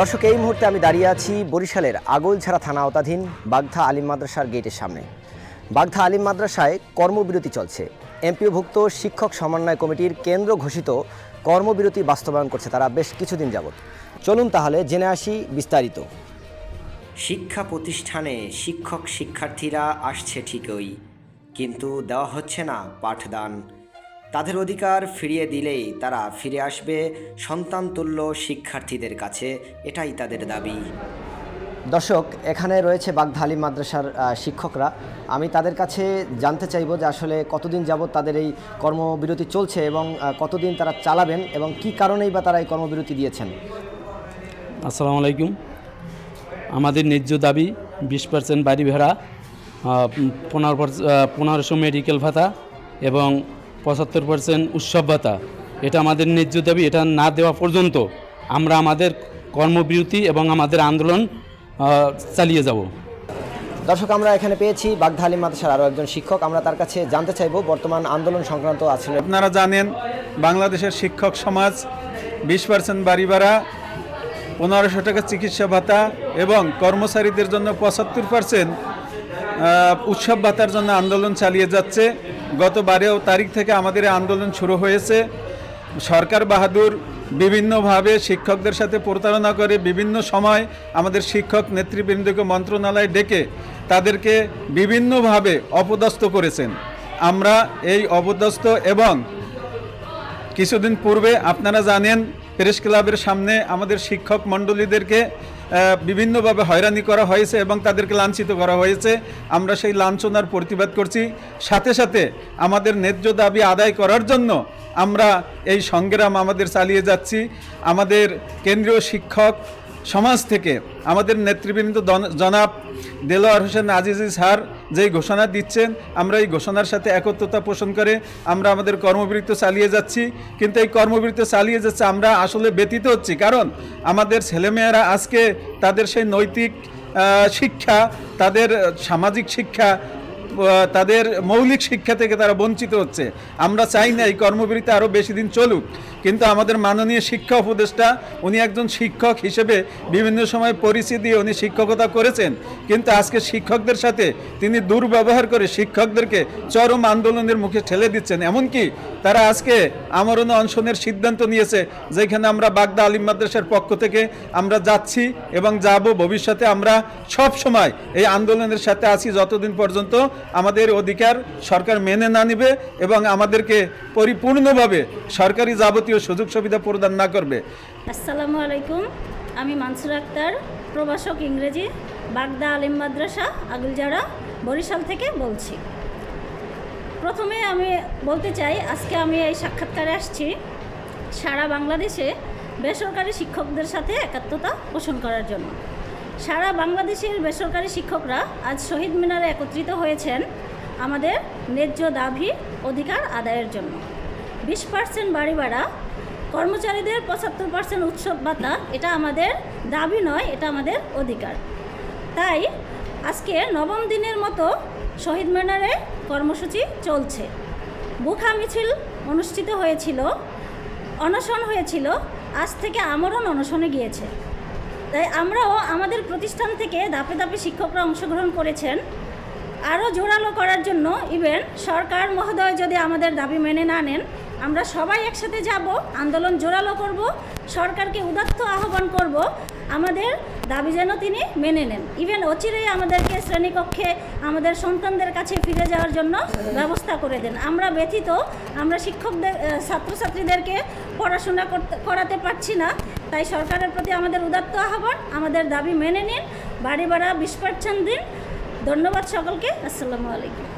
দর্শক, এই মুহূর্তে আমি দাঁড়িয়ে আছি বরিশালের আগলছাড়া থানা আওতাধীন বাগধা আলিম মাদ্রাসার গেটের সামনে। বাগধা আলিম মাদ্রাসায় কর্মবিরতি চলছে। এমপিওভুক্ত শিক্ষক সমন্বয় কমিটির কেন্দ্র ঘোষিত কর্মবিরতি বাস্তবায়ন করছে তারা বেশ কিছুদিন যাবৎ। চলুন তাহলে জেনে আসি বিস্তারিত। শিক্ষা প্রতিষ্ঠানে শিক্ষক শিক্ষার্থীরা আসছে ঠিকই, কিন্তু দেওয়া হচ্ছে না পাঠদান। তাদের অধিকার ফিরিয়ে দিলেই তারা ফিরে আসবে সন্তানতুল্য শিক্ষার্থীদের কাছে এটাই তাদের দাবি। দর্শক এখানে রয়েছে বাগধা আলিম মাদ্রাসার শিক্ষকরা। আমি তাদের কাছে জানতে চাইব যে আসলে কতদিন যাবৎ তাদের এই কর্মবিরতি চলছে এবং কতদিন তারা চালাবেন এবং কি কারণেই বা তারা এই কর্মবিরতি দিয়েছেন? আসসালামু আলাইকুম। আমাদের ন্যায্য দাবি বিশ পার্সেন্ট বাড়ি ভাড়া পনেরো পনেরোশো মেডিকেল ভাতা এবং পঁচাত্তর পার্সেন্ট উৎসব ভাতা এটা আমাদের ন্যায্য দাবি এটা না দেওয়া পর্যন্ত আমরা আমাদের কর্মবিরতি এবং আমাদের আন্দোলন চালিয়ে যাব। দর্শক আমরা এখানে পেয়েছি বাগধা মাদ্রাসার আরও একজন শিক্ষক। আমরা তার কাছে জানতে চাইব বর্তমান আন্দোলন সংক্রান্ত আসলে আপনারা জানেন বাংলাদেশের শিক্ষক সমাজ বিশ পার্সেন্ট বাড়ি ভাড়া পনেরোশো টাকা চিকিৎসা ভাতা এবং কর্মচারীদের জন্য পঁচাত্তর পার্সেন্ট উৎসব ভাতার জন্য আন্দোলন চালিয়ে যাচ্ছে। গত বারেও তারিখ থেকে আমাদের আন্দোলন শুরু হয়েছে। সরকার বাহাদুর বিভিন্নভাবে শিক্ষকদের সাথে প্রতারণা করে বিভিন্ন সময় আমাদের শিক্ষক নেতৃবৃন্দকে মন্ত্রণালয়ে ডেকে তাদেরকে বিভিন্নভাবে অপদস্থ করেছেন। আমরা এই অপদস্থ এবং কিছুদিন পূর্বে আপনারা জানেন প্রেস ক্লাবের সামনে আমাদের শিক্ষক মণ্ডলীদেরকে বিভিন্নভাবে হয়রানি করা হয়েছে এবং তাদেরকে লাঞ্ছিত করা হয়েছে। আমরা সেই লাঞ্ছনার প্রতিবাদ করছি। সাথে সাথে আমাদের ন্যায্য দাবি আদায় করার জন্য আমরা এই সংগ্রাম আমাদের চালিয়ে যাচ্ছি। আমাদের কেন্দ্রীয় শিক্ষক সমাজ থেকে আমাদের নেতৃবৃন্দ জনাব দেলোয়ার হোসেন আজিজি স্যার যেই ঘোষণা দিচ্ছেন, আমরা এই ঘোষণার সাথে একত্রতা পোষণ করে আমরা আমাদের কর্মবিরতি চালিয়ে যাচ্ছি। কিন্তু এই কর্মবিরতি চালিয়ে যাচ্ছে, আমরা আসলে ব্যতীত হচ্ছি। কারণ আমাদের ছেলেমেয়েরা আজকে তাদের সেই নৈতিক শিক্ষা, তাদের সামাজিক শিক্ষা তাদের মৌলিক শিক্ষা থেকে তারা বঞ্চিত হচ্ছে। আমরা চাই না এই কর্মবিরতি আরও বেশি দিন চলুক। কিন্তু আমাদের মাননীয় শিক্ষা উপদেষ্টা, উনি একজন শিক্ষক হিসেবে বিভিন্ন সময় পরিচয় দিয়ে উনি শিক্ষকতা করেছেন। কিন্তু আজকে শিক্ষকদের সাথে তিনি দুর্ব্যবহার করে শিক্ষকদেরকে চরম আন্দোলনের মুখে ঠেলে দিচ্ছেন। এমনকি তারা আজকে আমরণ অনশনের সিদ্ধান্ত নিয়েছে, যেখানে আমরা বাগদা আলিম মাদ্রাসার পক্ষ থেকে আমরা যাচ্ছি এবং যাব। ভবিষ্যতে আমরা সব সময় এই আন্দোলনের সাথে আছি যতদিন পর্যন্ত আমাদের অধিকার সরকার মেনে না নিবে এবং আমাদেরকে পরিপূর্ণভাবে সরকারি যাবতীয় সুযোগ সুবিধা প্রদান না করবে। আসসালামু আলাইকুম, আমি মানসুর আক্তার, প্রভাষক ইংরেজি, বাগদা আলিম মাদ্রাসা আগুলজাড়া বরিশাল থেকে বলছি। প্রথমে আমি বলতে চাই, আজকে আমি এই সাক্ষাৎকারে আসছি। সারা বাংলাদেশে বেসরকারি শিক্ষকদের সাথে একাত্মতা পোষণ করার জন্য। সারা বাংলাদেশের বেসরকারি শিক্ষকরা আজ শহীদ মিনারে একত্রিত হয়েছেন আমাদের ন্যায্য দাবি, অধিকার আদায়ের জন্য। বিশ পার্সেন্ট বাড়ি ভাড়া, কর্মচারীদের পঁচাত্তর পার্সেন্ট উৎসব ভাতা, এটা আমাদের দাবি নয়, এটা আমাদের অধিকার। তাই আজকে নবম দিনের মতো শহীদ মিনারে কর্মসূচি চলছে। বুখা মিছিল অনুষ্ঠিত হয়েছিল, অনশন হয়েছিল, আজ থেকে আমরণ অনশনে গিয়েছে। তাই আমরাও আমাদের প্রতিষ্ঠান থেকে ধাপে ধাপে শিক্ষকরা অংশগ্রহণ করেছেন। আরও জোরালো করার জন্য ইভেন সরকার মহোদয় যদি আমাদের দাবি মেনে না নেন আমরা সবাই একসাথে যাব, আন্দোলন জোরালো করব, সরকারকে উদাত্ত আহ্বান করব, আমাদের দাবি যেন তিনি মেনে নেন। ইভেন অচিরেই আমাদেরকে শ্রেণীকক্ষে আমাদের সন্তানদের কাছে ফিরে যাওয়ার জন্য ব্যবস্থা করে দেন। আমরা ব্যথিত, আমরা শিক্ষকদের ছাত্রছাত্রীদেরকে পড়াশোনা করতে, করাতে পারছি না, তাই সরকারের প্রতি আমাদের উদাত্ত আহ্বান, আমাদের দাবি মেনে নিন। বাড়ি ভাড়া বিশ পার্সেন্ট দিন। ধন্যবাদ সকলকে। আসসালামু আলাইকুম।